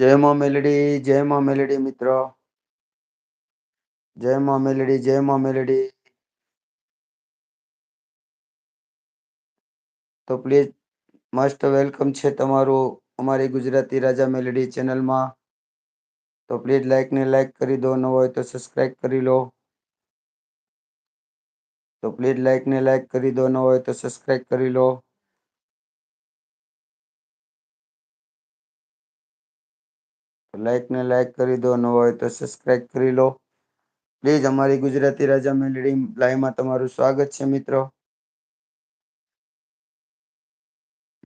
જય મા મેલડી, જય મા મેલડી મિત્ર. જય મા મેલડી, જય મા મેલડી. તો પ્લીઝ મસ્ટ વેલકમ છે તમારું અમારી ગુજરાતી રાજા મેલડી ચેનલમાં. તો પ્લીઝ લાઈક ને લાઈક કરી દો, ન હોય તો સબસ્ક્રાઈબ કરી લો. તો પ્લીઝ લાઈક ને લાઈક કરી દો, ન હોય તો સબસ્ક્રાઈબ કરી લો. લાઈક ને લાઈક કરી દો, ન હોય તો સબસ્ક્રાઈબ કરી લો. પ્લીઝ અમારી ગુજરાતી રાજા મેલડી લાઈવમાં તમારું સ્વાગત છે, મિત્રો.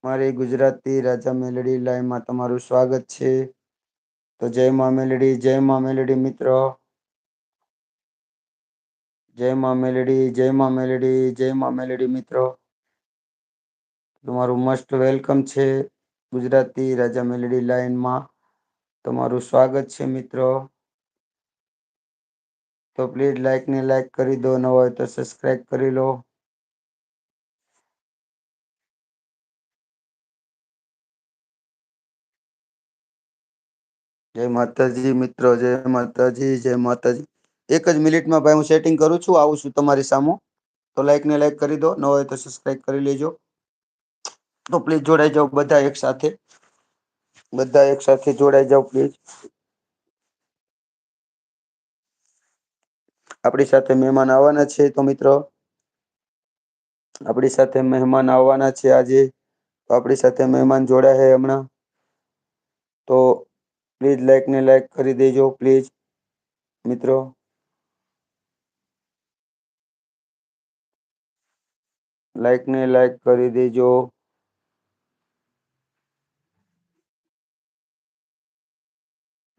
મારી ગુજરાતી રાજા મેલડી લાઈવમાં તમારું સ્વાગત છે. તો જય મા મેલડી, જય મા મેલડી, મિત્રો. જય મા મેલડી, જય મા મેલડી, જય મા મેલડી, મિત્રો. તમારું મસ્ટ વેલકમ છે ગુજરાતી રાજા મેલડી લાઈનમાં. તમારું સ્વાગત છે, મિત્રો. તો પ્લીઝ લાઈક ને લાઈક કરી દો, ન હોય તો સબસ્ક્રાઈબ કરી લો. જય માતાજી, મિત્રો, જય માતાજી જય માતાજી. એક જ મિનિટમાં ભાઈ હું સેટિંગ કરું છું, આવું છું તમારી સામે. તો લાઈક ને લાઈક કરી દો, ન હોય તો સબસ્ક્રાઈબ કરી લેજો. તો પ્લીઝ જોડાઈ જાઓ બધા એક સાથે. બધા એક સાથે જોડાઈ જાઓ પ્લીઝ આપણી સાથે મહેમાન આવવાના છે તો મિત્રો. આપણી સાથે મહેમાન આવવાના છે આજે. તો આપણી સાથે મહેમાન જોડા છે હમણાં. તો પ્લીઝ લાઈક ને લાઈક કરી દેજો પ્લીઝ મિત્રો. લાઈક ને લાઈક કરી દેજો.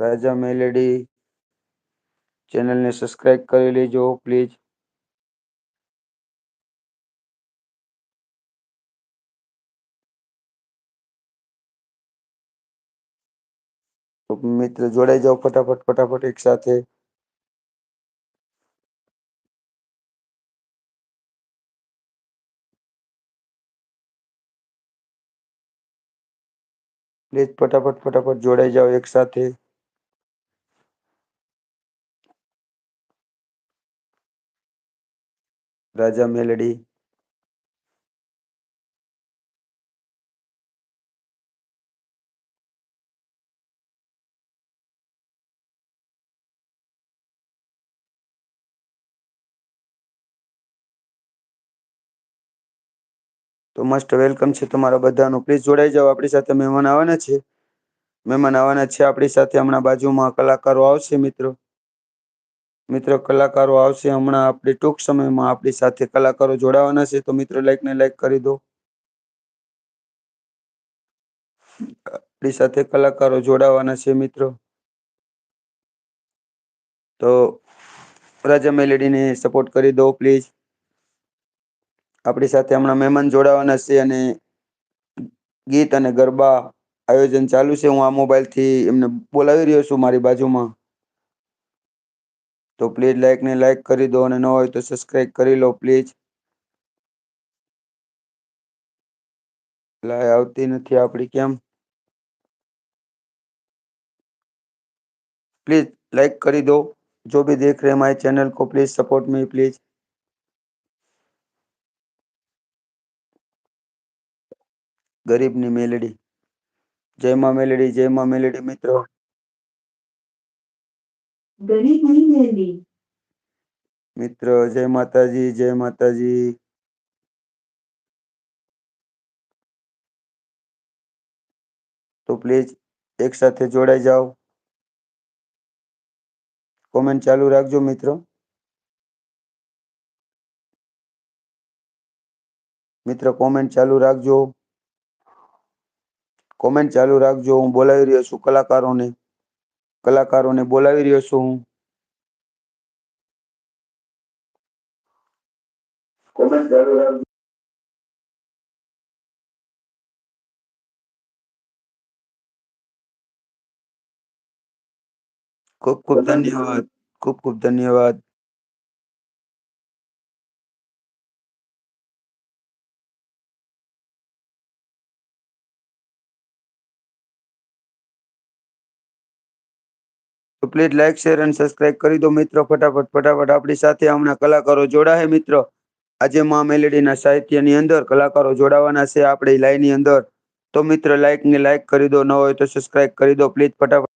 રાજા મેલડી ચેનલને સબસ્ક્રાઈબ કરી લેજો પ્લીઝ તો મિત્ર જોડાઈ જાવ ફટાફટ ફટાફટ એક સાથે પ્લીઝ ફટાફટ ફટાફટ જોડાઈ જાઓ એક સાથે રાજા મેલડી. તો મસ્ટ વેલકમ છે તમારા બધાનું. પ્લીઝ જોડાઈ જાવ આપણી સાથે મહેમાન આવવાના છે. મહેમાન આવવાના છે, આપણી સાથે હમણાં બાજુમાં કલાકારો આવશે મિત્રો. મિત્રો, કલાકારો આવશે. હમણાં આપણે ટૂંક સમયમાં આપણી સાથે કલાકારો જોડાવાના છે. તો મિત્રો લાઈક ને લાઈક કરી દો. આપણી સાથે કલાકારો જોડાવાના છે, મિત્રો. તો રાજા મેલેડીને સપોર્ટ કરી દો પ્લીઝ આપણી સાથે હમણાં મહેમાન જોડાવાના છે અને ગીત અને ગરબા આયોજન ચાલુ છે. હું આ મોબાઈલથી એમને બોલાવી રહ્યો છું મારી બાજુમાં. તો પ્લીઝ લાઈક ને લાઈક કરી દો અને ન હોય તો સબસ્ક્રાઈબ કરી લો પ્લીઝ લાય આવતી નથી આપણી કેમ? પ્લીઝ લાઈક કરી દો. જો ભી દેખ રહે હમારે ચેનલ કો પ્લીઝ સપોર્ટ મી પ્લીઝ ગરીબની મેલડી. જયમાં મેલડી જયમાં મેલડી મિત્રો. ગરીબની મેલડી મિત્રો, જય માતાજી જય માતાજી. તો પ્લીઝ એક સાથે જોડાઈ જાઓ. કોમેન્ટ ચાલુ રાખજો મિત્રો. મિત્ર કોમેન્ટ ચાલુ રાખજો. કોમેન્ટ ચાલુ રાખજો. હું બોલાવી રહ્યો છું કલાકારોને. કલાકારોને બોલાવી રહ્યો છું. હું કોમેન્ટ ખૂબ ખૂબ ધન્યવાદ. ખૂબ ખૂબ ધન્યવાદ. પ્લીઝ લાઇક શેર અને સબસ્ક્રાઇબ કરી દો મિત્રો. ફટાફટ ફટાફટ આપણી સાથે હમણાં કલાકારો જોડાશે મિત્રો. આજે મા મેલેડીના સાહિત્યની અંદર કલાકારો જોડાવાના છે આપણી લાઈનની અંદર. તો મિત્ર લાઈક ને લાઈક કરી દો, ન હોય તો સબસ્ક્રાઇબ કરી દો. પ્લીઝ ફટાફટ.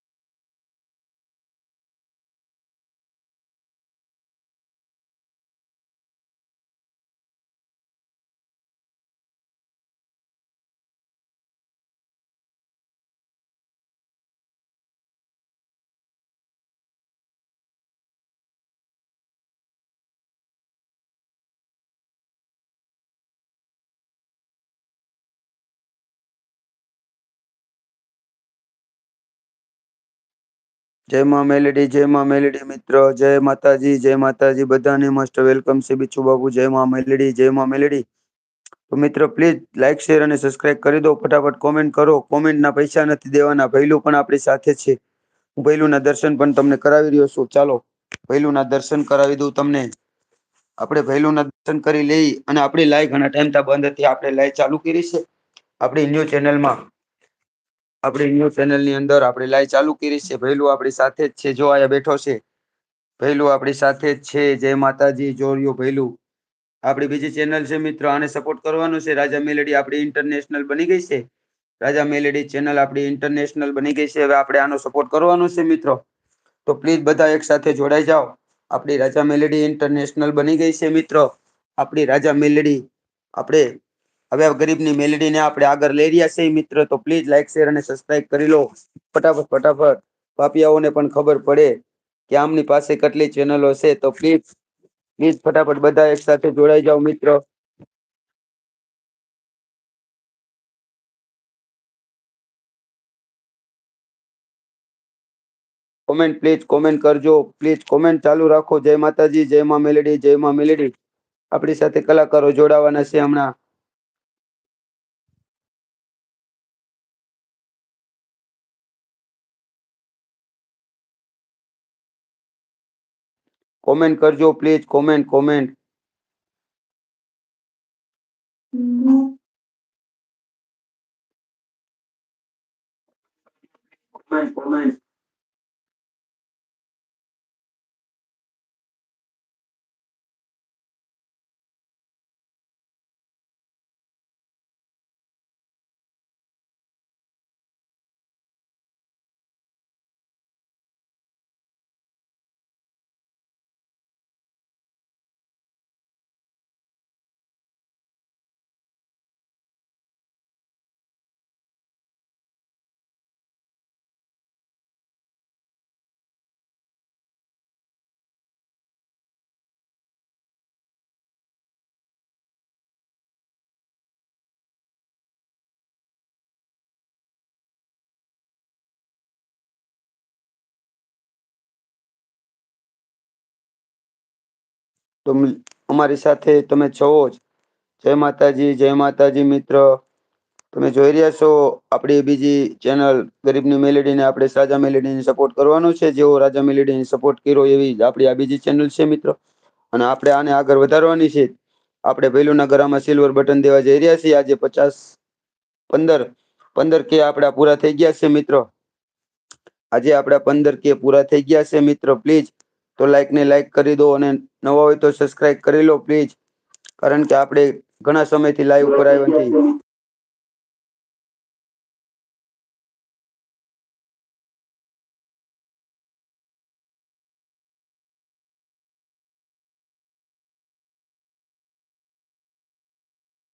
જય માં મેલેડી, જય માં મેલેડી મિત્રો, જય માતાજી જય માતાજી બધાને મસ્ત વેલકમ છે બિચ્છુ બાબુ જય માં મેલેડી, જય માં મેલેડી. તો મિત્રો પ્લીઝ લાઈક, શેર અને સબસ્ક્રાઇબ કરી દો, ફટાફટ કોમેન્ટ કરો, કોમેન્ટના પૈસા નથી દેવાના, ભૈલું પણ આપણી સાથે છે. હું ભૈલુંના દર્શન પણ તમને કરાવી રહ્યો છું, ચાલો ભૈલુંના દર્શન કરાવી દઉં તમને. આપણે ભૈલુંના દર્શન કરી લઈ અને આપણી લાઈ ઘણા ટાઈમ બંધ હતી, આપણે લાઈ ચાલુ કરી છે. આપણી ન્યૂ ચેનલમાં આપણી ન્યૂ ચેનલની અંદર આપણે લાઈવ ચાલુ કરી છે. ભૈલું આપણી સાથે જ છે. જો અહીંયા બેઠો છે. ભૈલું આપણી સાથે જ છે. જય માતાજી. જોરિયો ભૈલું. આપણી બીજી ચેનલ છે મિત્રો. આને સપોર્ટ કરવાનો છે. રાજા મેલેડી આપણી ઇન્ટરનેશનલ બની ગઈ છે. રાજા મેલેડી ચેનલ આપણી ઇન્ટરનેશનલ બની ગઈ છે. હવે આપણે આનો સપોર્ટ કરવાનો છે મિત્રો. તો પ્લીઝ બધા એક સાથે જોડાઈ જાઓ. આપણી રાજા મેલેડી ઇન્ટરનેશનલ બની ગઈ છે મિત્રો. આપણી રાજા મેલેડી, આપણે હવે ગરીબની મેલેડીને આપણે આગળ લઈ રહ્યા છીએ મિત્ર, તો પ્લીઝ લાઈક શેર અને સબસ્ક્રાઇબ કરી લો. ફટાફટ ફટાફટ. પાપિયાઓને પણ ખબર પડે કે આમની પાસે કેટલી ચેનલો છે, તો પ્લીઝ પ્લીઝ ફટાફટ બધા એક સાથે જોડાઈ જાઓ મિત્રો. કોમેન્ટ પ્લીઝ કોમેન્ટ કરજો. પ્લીઝ કોમેન્ટ ચાલુ રાખો. જય માતાજી, જય માં મેલેડી, જય માં મેલેડી. આપણી સાથે કલાકારો જોડાવાના છે હમણાં. કોમેન્ટ કરજો please comment comment. Comment comment. તો અમારી સાથે તમે છો જ. જય માતાજી જય માતાજી મિત્ર. તમે જોઈ રહ્યા છો આપણી બીજી ચેનલ ગરીબની મેલેડીને આપણે સાજા મેલેડીને સપોર્ટ કરવાનો છે. જેવો રાજા મેલેડીને સપોર્ટ કર્યો એવી જ આપણી આ બીજી ચેનલ છે મિત્રો. અને આપણે આને આગળ વધારવાની છે. આપણે પહેલુંના ગરામાં સિલ્વર બટન દેવા જઈ રહ્યા છીએ. આજે પચાસ પંદર પંદર કે આપણા પૂરા થઈ ગયા છે મિત્રો. આજે આપણા પંદર કે પૂરા થઈ ગયા છે મિત્રો. પ્લીઝ તો લાઈક ને લાઈક કરી દો અને નવા હોય તો સબસ્ક્રાઇબ કરી લો પ્લીઝ કારણ કે આપણે ઘણા સમયથી લાઈવ ઉપર આવ્યા નથી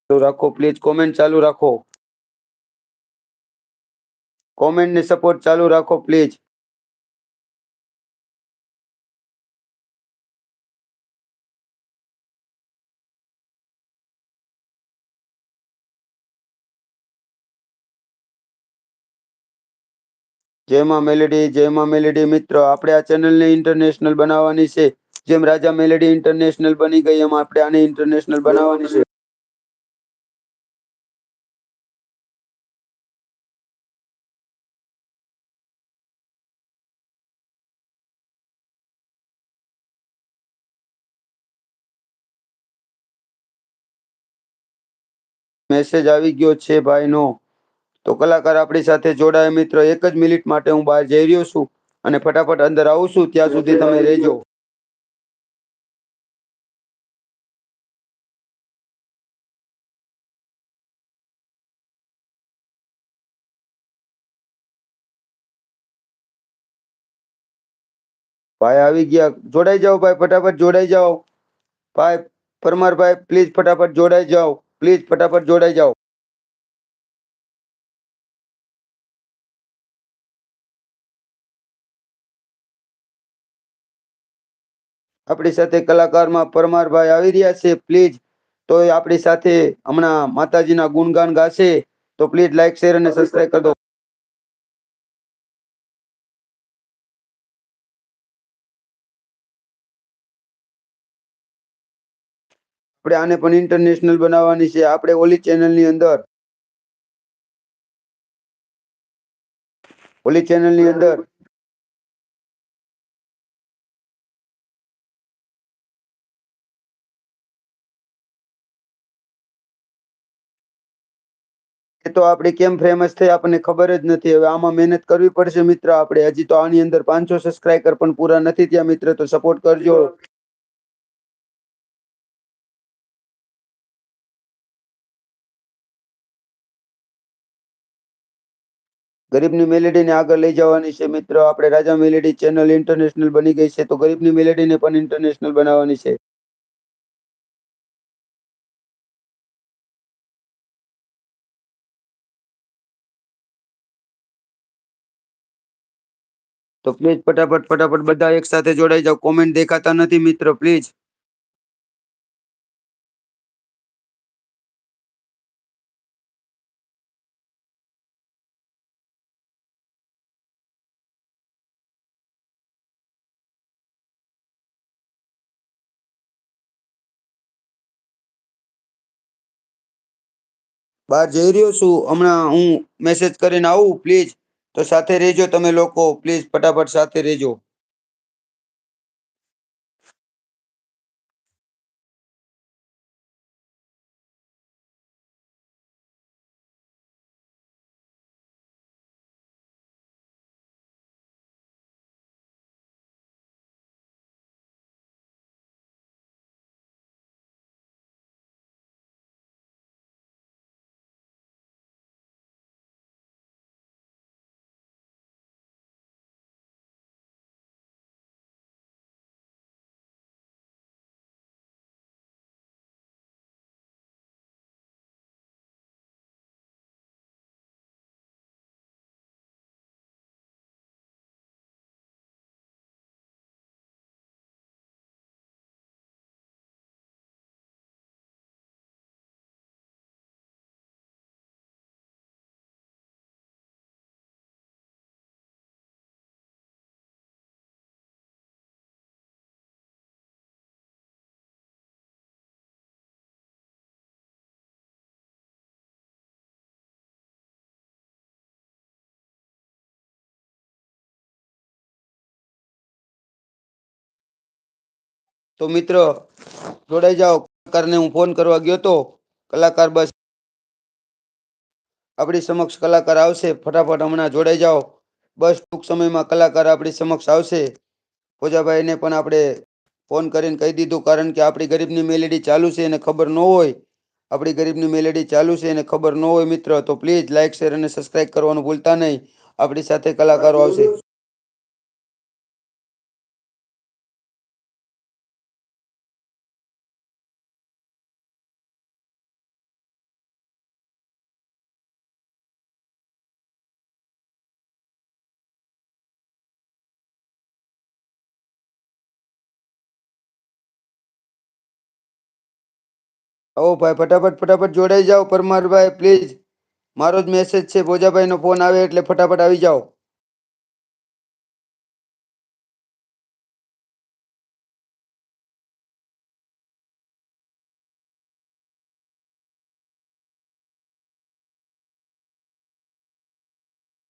રાખો પ્લીઝ કોમેન્ટ ચાલુ રાખો. કોમેન્ટ ને સપોર્ટ ચાલુ રાખો પ્લીઝ જય માં મેલેડી જય માં મેલેડી મિત્રો, આપણે આ ચેનલને ઇન્ટરનેશનલ બનાવવાની છે. જેમ રાજા મેલેડી ઇન્ટરનેશનલ બની ગઈ, એમ આપણે આને ઇન્ટરનેશનલ બનાવવાની છે. મેસેજ આવી ગયો છે ભાઈ નો તો કલાકાર આપણી સાથે જોડાય મિત્ર, એક જ મિનિટ માટે હું બહાર જઈ રહ્યો છું અને ફટાફટ અંદર આવું છું, ત્યાં સુધી તમે રહેજો. ભાઈ આવી ગયા. જોડાઈ જાઓ ભાઈ, ફટાફટ જોડાઈ જાઓ. ભાઈ, પરમાર ભાઈ, પ્લીઝ ફટાફટ જોડાઈ જાઓ. પ્લીઝ ફટાફટ જોડાઈ જાઓ. આપણી સાથે કલાકારમાં પરમારભાઈ આવી રહ્યા છે પ્લીઝ તો આપણી સાથે હમણાં માતાજીના ગુણગાન ગાશે. તો પ્લીઝ લાઈક શેર અને સબસ્ક્રાઈબ કરી દો. આપણે આને પણ ઇન્ટરનેશનલ બનાવવાની છે. આપણે ઓલી ચેનલની અંદર, ઓલી ચેનલની અંદર એ તો આપણે કેમ ફેમસ થઈ આપણને ખબર જ નથી. હવે આમાં મહેનત કરવી પડશે મિત્ર આપણે હજી તો આની અંદર પાંચસો સબસ્ક્રાઈબર પણ પૂરા નથી ત્યાં મિત્ર, તો સપોર્ટ કરજો. ગરીબની મેલેડીને આગળ લઈ જવાની છે મિત્રો. આપણે રાજા મેલેડી ચેનલ ઇન્ટરનેશનલ બની ગઈ છે, તો ગરીબની મેલેડીને પણ ઇન્ટરનેશનલ બનાવવાની છે. તો પ્લીઝ ફટાફટ ફટાફટ બધા એક સાથે જોડાઈ જાઓ. કોમેન્ટ દેખાતા નથી મિત્રો પ્લીઝ બહાર જઈ રહ્યો છું. હમણાં હું મેસેજ કરીને આવું પ્લીઝ તો સાથે રહેજો તમે લોકો. પ્લીઝ ફટાફટ સાથે રહેજો. તો મિત્ર, જોડાઈ જાઓ. કલાકારને હું ફોન કરવા ગયો તો કલાકાર બસ. આપણી સમક્ષ કલાકાર આવશે. ફટાફટ હમણાં જોડાઈ જાઓ. બસ ટૂંક સમયમાં કલાકાર આપણી સમક્ષ આવશે. ભોજાભાઈને પણ આપણે ફોન કરીને કહી દીધું, કારણ કે આપણી ગરીબની મેલેડી ચાલુ છે એને ખબર ન હોય. આપણી ગરીબની મેલેડી ચાલુ છે એને ખબર ન હોય, મિત્ર. તો પ્લીઝ લાઇક શેર અને સબસ્ક્રાઇબ કરવાનું ભૂલતા નહીં. આપણી સાથે કલાકારો આવશે. આવો ભાઈ, ફટાફટ ફટાફટ જોડાઈ જાઓ, પરમારભાઈ પ્લીઝ મારો જ મેસેજ છે, ભોજાભાઈનો ફોન આવે એટલે ફટાફટ આવી જાઓ.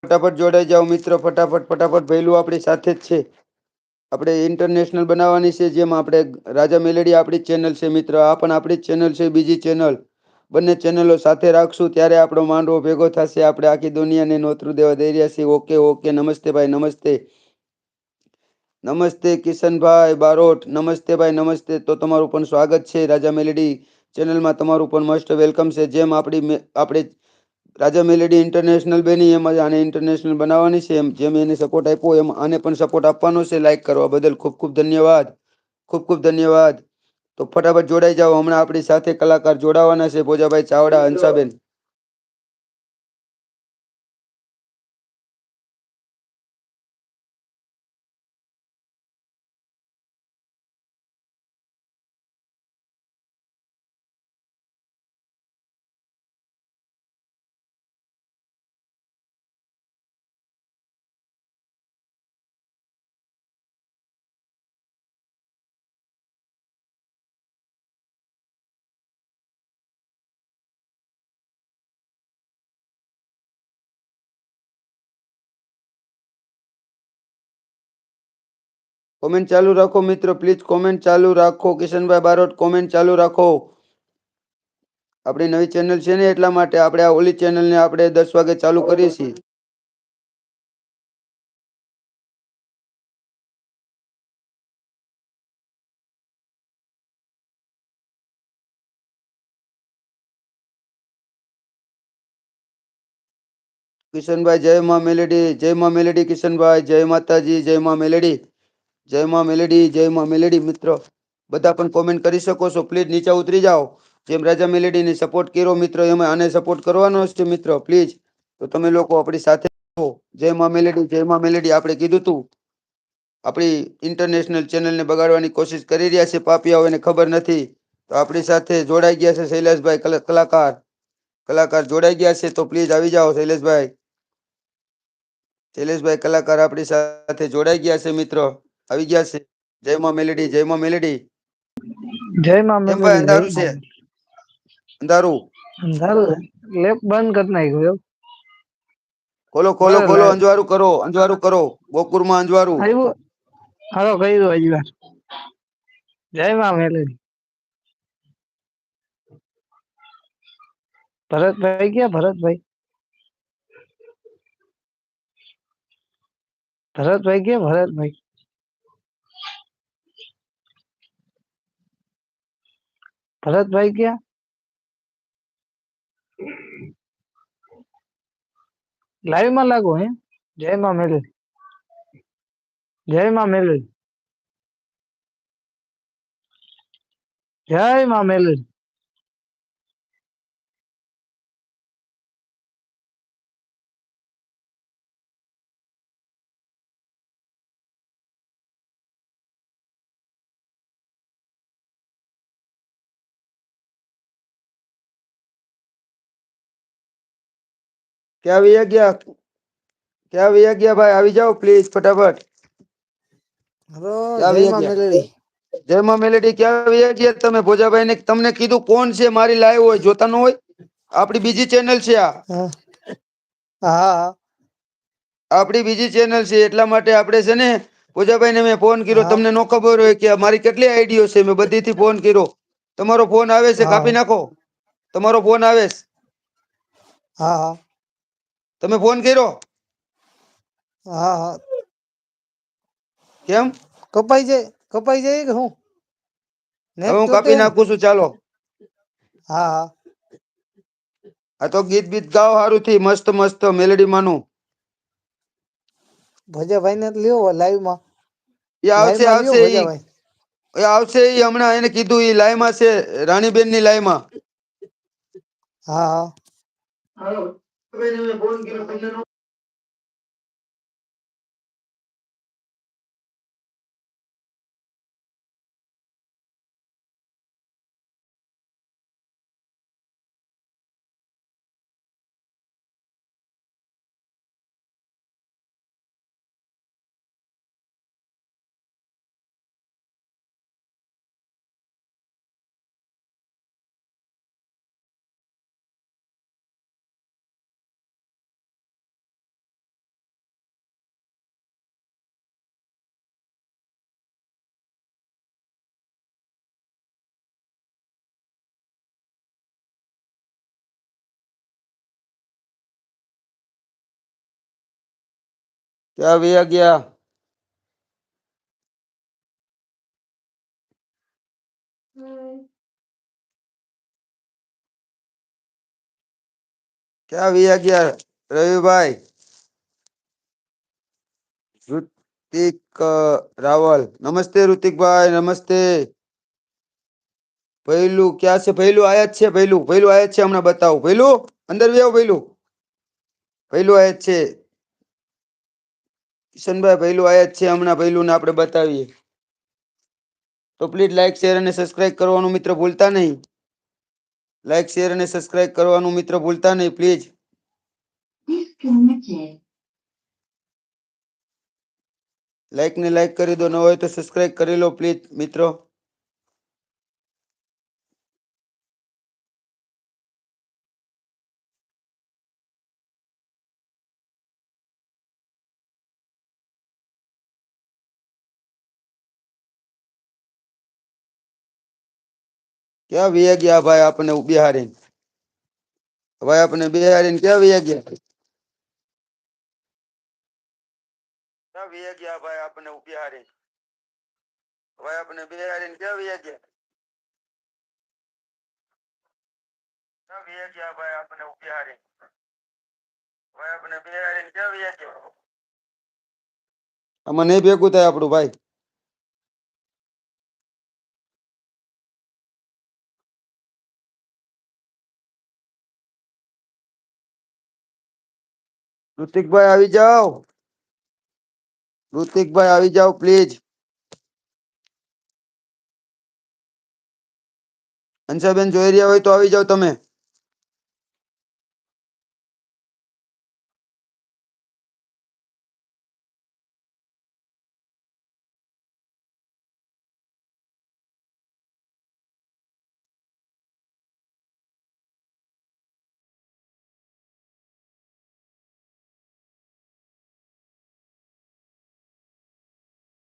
ફટાફટ જોડાઈ જાઓ, મિત્રો, ફટાફટ ફટાફટ. ભૈલું આપણી સાથે જ છે. આપણે ઇન્ટરનેશનલ બનાવવાની છે, જેમ આપણે રાજા મેલેડી આપણી ચેનલ છે મિત્ર, આ પણ આપણી જ ચેનલ છે, બીજી ચેનલ બંને ચેનલો સાથે રાખશું, ત્યારે આપણો માંડવો ભેગો થશે, આપણે આખી દુનિયાને નોતરું દેવા દઈ રહ્યા છીએ. ઓકે ઓકે, નમસ્તે ભાઈ, નમસ્તે. નમસ્તે કિશનભાઈ બારોટ, નમસ્તે ભાઈ, નમસ્તે. તો તમારું પણ સ્વાગત છે, રાજા મેલેડી ચેનલમાં તમારું પણ મસ્ટ વેલકમ છે. જેમ આપણી આપણે રાજા મેલેડી ઇન્ટરનેશનલ બની એમ જ આને ઇન્ટરનેશનલ બનાવવાની છે. એમ જેમ એને સપોર્ટ આપ્યો એમ આને પણ સપોર્ટ આપવાનો છે. લાઈક કરવા બદલ ખૂબ ખૂબ ધન્યવાદ. ખૂબ ખૂબ ધન્યવાદ. તો ફટાફટ જોડાઈ જાઓ. હમણાં આપણી સાથે કલાકાર જોડાવાના છે. ભોજાભાઈ ચાવડા, હંસાબેન. કોમેન્ટ ચાલુ રાખો મિત્રો, પ્લીઝ કોમેન્ટ ચાલુ રાખો. કિશનભાઈ બારોટ, કોમેન્ટ ચાલુ રાખો. આપણી નવી ચેનલ છે ને એટલા માટે આપણે આ ઓલી ચેનલને આપણે દસ વાગે ચાલુ કરીએ છીએ. કિશનભાઈ, જય માં મેલેડી, જય માં મેલેડી કિશનભાઈ, જય માતાજી, જય માં મેલેડી. જય માં મેલેડી જય માં મેલેડી મિત્રો. બધા પણ કોમેન્ટ કરી શકો છો. પ્લીઝ નીચે ઉતરી જાઓ. જેમ રાજા મેલેડીને સપોર્ટ કર્યો મિત્રો, એમાં આને સપોર્ટ કરવાનો છે મિત્રો પ્લીઝ તો તમે લોકો આપણી સાથે. જય માં મેલેડી જય માં મેલેડી, આપણે કીધું તું. આપણી ઇન્ટરનેશનલ ચેનલને બગાડવાની કોશિશ કરી રહ્યા છે પાપિયાઓ, એને ખબર નથી. તો આપણી સાથે જોડાઈ ગયા છે શૈલેષભાઈ કલાકાર. કલાકાર જોડાઈ ગયા છે તો પ્લીઝ આવી જાઓ શૈલેષભાઈ. શૈલેષભાઈ કલાકાર આપણી સાથે જોડાઈ ગયા છે મિત્રો. આવી ગયા છે. જય માં મેલેડી જય માં મેલેડી. જય માં કેમ ભાઈ મેલેડી, અંધારું છે? જય માં. અંધારું? અંધારું? છે? લેપ બંધ કરી નાખ્યું એવું. ખોલો ખોલો બરાબર. ખોલો અંજવારું કરો અંજવારું કરો. ગોકુળમાં અંજવારું. આવ્યું હાલો કહી દો હજી વાર. જય માં મેલેડી. ભરતભાઈ ક્યાં? ભરતભાઈ. ભરતભાઈ ક્યાં? ભરતભાઈ. ભરતભાઈ ક્યાં લાઈવમાં લાગો હે જય માં મેલેડી જય માં મેલેડી જય માં મેલેડી ક્યાં વૈયા ગયા ક્યાં વૈયા ગયા ભાઈ આવી જાઓ પ્લીઝ ફટાફટ? જય માં મેલેડી. ક્યાં વૈયા ગયા તમે ભોજાભાઈ ને તમને કીધું કોણ છે મારી લાઈવ હોય જોતા ન હોય? આપણી બીજી ચેનલ છે આ. હા. આપડી બીજી ચેનલ છે એટલા માટે આપણે છે ને પૂજાભાઈ ને મેં ફોન કર્યો તમને નો ખબર હોય કે મારી કેટલી આઈડીઓ છે મેં બધી થી ફોન કર્યો. તમારો ફોન આવે છે કાપી નાખો. તમારો ફોન આવે હા હા. તમે ફોન કર્યો? હા હા. કેમ? કપાઈ જાય કપાઈ જાય કે હું હવે હું કાપી નાખું છું ચાલો. હા હા. આ તો ગીત બીત ગાવ સારું થી મસ્ત મસ્ત મેલેડી માનું. ભજાભાઈ ને લ્યો લાઈવમાં. એ આવશે આવશે એ આવશે એ હમણાં એને કીધું એ લાઈવમાં છે રાણીબેનની લાઈવમાં. હા હા. Bueno, me pongo que ક્યાં વયા ગયા? ક્યાં વયા ગયા, રવિભાઈ? ઋતિક રાવલ. નમસ્તે ઋતિકભાઈ, નમસ્તે. પહેલું ક્યાં છે? પહેલું આયાત છે પહેલું પહેલું આયાત છે, હમણાં બતાવું. પહેલું અંદર વ્યાવ પહેલું પહેલું જ છે. કિશનભાઈ પહેલું આયાત છે, હમણાં પહેલું ને આપણે બતાવીએ. તો પ્લીઝ લાઈક શેર અને સબસ્ક્રાઇબ કરવાનું મિત્ર ભૂલતા નહીં. લાઈક શેર અને સબસ્ક્રાઇબ કરવાનું મિત્ર ભૂલતા નહીં પ્લીઝ લાઇક ને લાઈક કરી દો, ન હોય તો સબસ્ક્રાઇબ કરી લો પ્લીઝ મિત્રો. ક્યાં વ્યા ગયા ભાઈ આપણે બિહારી ભાઈ આપણે બિહારી ક્યાં વ્યા ગયા? ક્યાં વી ગયા ભાઈ આપણે બિહારી ભાઈ આપણે બિહારી ક્યાં વી ગયા? ક્યાં વી ગયા ભાઈ આપણે બિહારી ભાઈ આપણે બિહારી ક્યાં વી ગયા? આમાં નહીં ભેગું થાય આપણું ભાઈ. ઋતિકભાઈ આવી જાઓ. ઋતિકભાઈ આવી જાઓ પ્લીઝ અંશાબેન જોઈ રહ્યા હોય તો આવી જાઓ તમે.